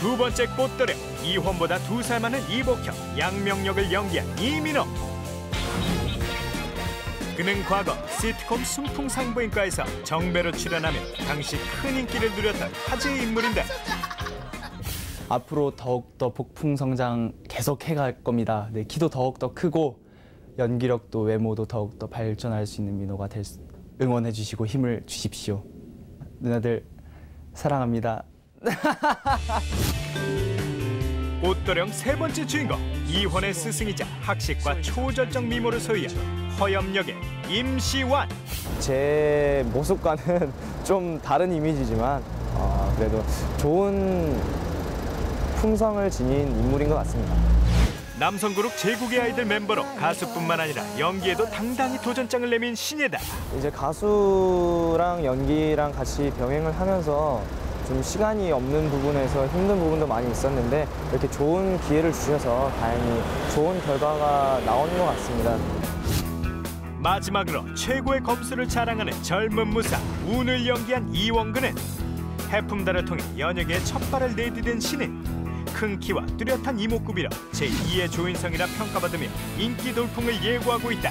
두 번째 꽃도령 이혼보다 두 살 많은 이복형 양명역을 연기한 이민호 그는 과거 시트콤 순풍산부인과에서 정배로 출연하며 당시 큰 인기를 누렸던 화제의 인물인데 앞으로 더욱더 폭풍 성장 계속 해 갈 겁니다. 네, 키도 더욱더 크고 연기력도 외모도 더욱더 발전할 수 있는 민호가 될 수, 응원해 주시고 힘을 주십시오. 누나들 사랑합니다. 꽃도령 세 번째 주인공 이혼의 스승이자 학식과 초절정 미모를 소유한 허염역의 임시완 제 모습과는 좀 다른 이미지지만 어, 그래도 좋은 품성을 지닌 인물인 것 같습니다. 남성 그룹 제국의 아이들 멤버로 가수뿐만 아니라 연기에도 당당히 도전장을 내민 신예다 이제 가수랑 연기랑 같이 병행을 하면서 좀 시간이 없는 부분에서 힘든 부분도 많이 있었는데 이렇게 좋은 기회를 주셔서 다행히 좋은 결과가 나오는 것 같습니다. 마지막으로 최고의 검수를 자랑하는 젊은 무사 운을 연기한 이원근은 해품달을 통해 연예계에 첫 발을 내디딘 신인 큰 키와 뚜렷한 이목구비로 제2의 조인성이라 평가받으며 인기 돌풍을 예고하고 있다